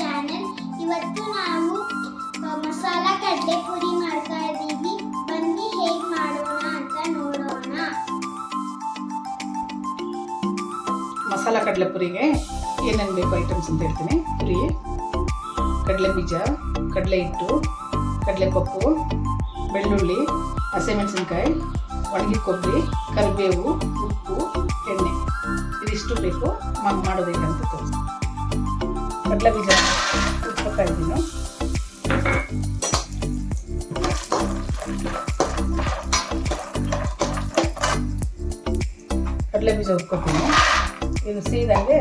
Channel ಇವತ್ತು ನಾವು ಮಸಾಲ ಕಡಲೆ ಪುರಿ ಮಾಡ್ತಾ ಇದ್ದೀವಿ. ಬನ್ನಿ ಹೇಗೆ ಮಾಡೋಣ ಅಂತ ನೋಡೋಣ. ಮಸಾಲ ಕಡಲೆ ಪುರಿಗೆ ಏನೇನು ಬೇಕು ಐಟಮ್ಸ್ ಅಂತ ಹೇಳ್ತೀನಿ. ಪುರಿ ಕಡಲೆ ಬೀಜ, ಕಡಲೆ ಹಿಟ್ಟು, ಕಡಲೆ ಪಪ್ಪು, ಬೆಳ್ಳುಳ್ಳಿ, ಹಸಿಮೆಣಸಿನ್ಕಾಯಿ, ಒಣಗಿ ಕೊಬ್ಬರಿ, ಕರಿಬೇವು, ಉಪ್ಪು, ಎಣ್ಣೆ. ಇದಿಷ್ಟು ಬೇಕು. ಮಾಡೋದು ಹೇಗೆ ಅಂತ ತೋರಿಸಿ ಕಡಲೆ ಬೀಜ ಉತ್ಕೋತಾ ಇದ್ದೀನಿ. ಕಡಲೆ ಬೀಜ ಇದು ಸೀದಾಗೆ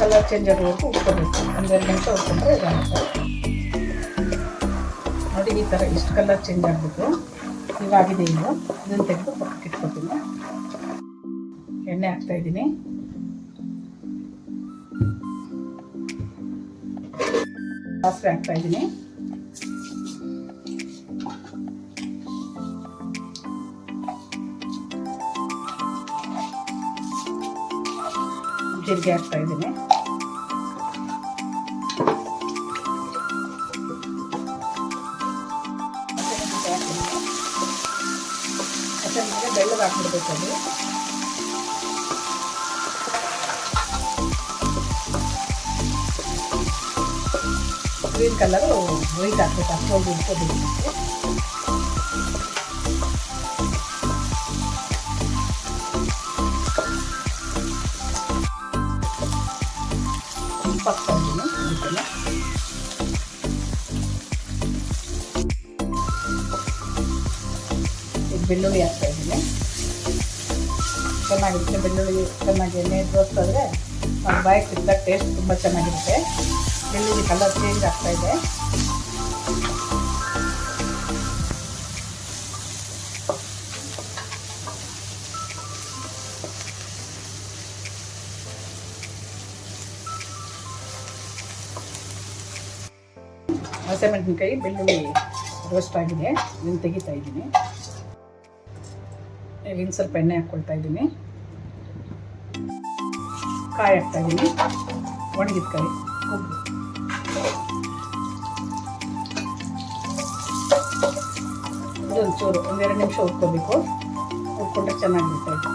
ಕಲರ್ ಚೇಂಜ್ ಆಗೋವರೆಗೂ ಉಟ್ಕೋಬೇಕು ಒಂದೆರಡು ನಿಮಿಷ ಉಟ್ಕೊಂಡ್ರೆ ಇದಾಗುತ್ತೆ. ನೋಡಿ ಈ ಥರ ಇಷ್ಟು ಕಲರ್ ಚೇಂಜ್ ಆಗಬೇಕು ಇವಾಗಿದೆ ಇದು. ಇದನ್ನು ತೆಗೆದು ಪಕ್ಕಕ್ಕೆ ಇಟ್ಕೊತೀನಿ. ಎಣ್ಣೆ ಹಾಕ್ತಾ ಸಾಸಿವೆ ಹಾಕ್ತಾ ಇದ್ದೀನಿ. ಜೀರಿಗೆ ಹಾಕ್ತಾ ಇದ್ದೀನಿ. ಬೆಳ್ಳಗೆ ಹಾಕ್ಬಿಡ್ಬೇಕು ಅದು. ಗ್ರೀನ್ ಕಲರು ವೈಟ್ ಹಾಕ್ಬೇಕು. ಅಷ್ಟೊಂದು ಈಗ ಬೆಳ್ಳುಳ್ಳಿ ಹಾಕ್ತಾ ಇದ್ದೀನಿ. ಚೆನ್ನಾಗಿರುತ್ತೆ. ಬೆಳ್ಳುಳ್ಳಿ ಚೆನ್ನಾಗಿ ಎಣ್ಣೆ ತೋರಿಸಿದ್ರೆ ನಮ್ಮ ಬಾಯಿಗೆ ಟೇಸ್ಟ್ ತುಂಬ ಚೆನ್ನಾಗಿರುತ್ತೆ. ಬೆಳ್ಳುಳ್ಳಿ ಕಲರ್ ಚೇಂಜ್ ಆಗ್ತಾ ಇದೆ. ಹಸಿಮೆಣಸಿನ್ಕಾಯಿ ಬೆಳ್ಳುಳ್ಳಿ ರೋಸ್ಟ್ ಆಗಿದೆ. ಇದನ್ನು ತೆಗಿತಾ ಇದ್ದೀನಿ. ಈಗ ಇನ್ನು ಸ್ವಲ್ಪ ಎಣ್ಣೆ ಹಾಕ್ಕೊಳ್ತಾ ಇದ್ದೀನಿ. ಕಾಯಿ ಹಾಕ್ತಾ ಇದ್ದೀನಿ. ಒಣಗಿದ ಕಾಯಿ ಇದೊಂದು ಚೂರು ಒಂದೆರಡು ನಿಮಿಷ ಉಟ್ಕೋಬೇಕು ಉಟ್ಕೊಂಡ್ರೆ ಚೆನ್ನಾಗಿರುತ್ತೆ ಇದು.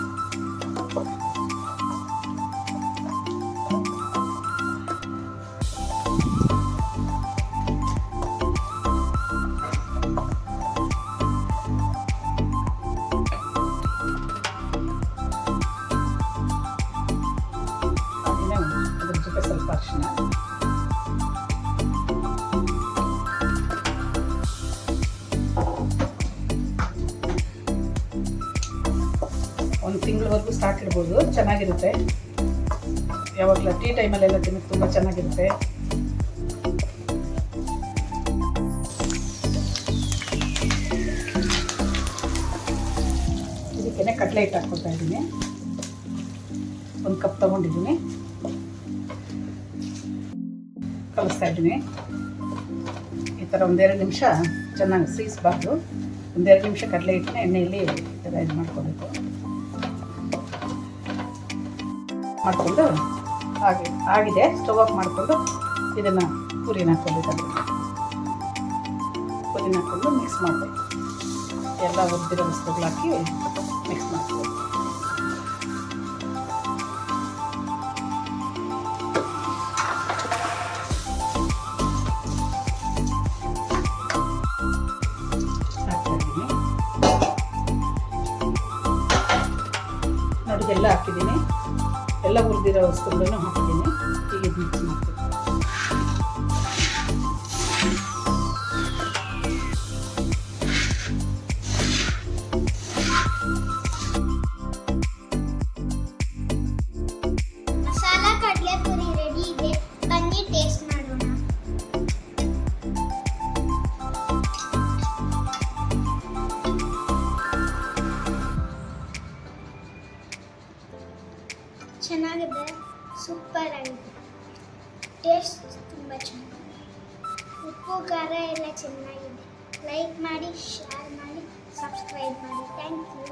ತಿಂಗಳವರೆಗೂ ಸ್ಟಾಕ್ ಇಡ್ಬೋದು ಚೆನ್ನಾಗಿರುತ್ತೆ. ಯಾವಾಗಲ ಟೀ ಟೈಮಲ್ಲೆಲ್ಲ ತಿನ್ನೋಕ್ಕೆ ತುಂಬ ಚೆನ್ನಾಗಿರುತ್ತೆ. ಇದಕ್ಕೆ ಕಡಲೆ ಹಿಟ್ಟು ಹಾಕ್ಕೊಳ್ತಾ ಇದ್ದೀನಿ. ಒಂದು ಕಪ್ ತೊಗೊಂಡಿದ್ದೀನಿ. ಕಲಿಸ್ತಾ ಇದ್ದೀನಿ. ಈ ಥರ ಒಂದೆರಡು ನಿಮಿಷ ಚೆನ್ನಾಗಿ ಸೀಸ್ಬಾರ್ದು. ಒಂದೆರಡು ನಿಮಿಷ ಕಡಲೆ ಹಿಟ್ಟನ್ನ ಎಣ್ಣೆಯಲ್ಲಿ ಈ ಥರ ಇದು ಮಾಡ್ಕೋಬೇಕು. ಮಾಡಿಕೊಂಡು ಆಗಿ ಆಗಿದೆ. ಸ್ಟವ್ ಆಫ್ ಮಾಡಿಕೊಂಡು ಇದನ್ನು ಪುರಿನ ಹಾಕ್ಕೋಬೇಕು ಪುರಿನ ಹಾಕ್ಕೊಂಡು ಮಿಕ್ಸ್ ಮಾಡಬೇಕು. ಎಲ್ಲ ಒದ್ದಿರೋ ವಸ್ತುಗಳು ಹಾಕಿ ಮಿಕ್ಸ್ ಮಾಡ್ತೀವಿ ನೋಡಿ ಎಲ್ಲ ಹಾಕಿದ್ದೀನಿ. ಎಲ್ಲ ಹುರಿದಿರೋ ವಸ್ತುಗಳನ್ನು ಹಾಕಿದ್ದೀನಿ. ಟೇಸ್ಟ್ ತುಂಬ ಚೆನ್ನಾಗಿದೆ. ಉಪ್ಪು ಖಾರ ಎಲ್ಲ ಚೆನ್ನಾಗಿದೆ. ಲೈಕ್ ಮಾಡಿ ಶೇರ್ ಮಾಡಿ ಸಬ್ಸ್ಕ್ರೈಬ್ ಮಾಡಿ. Thank you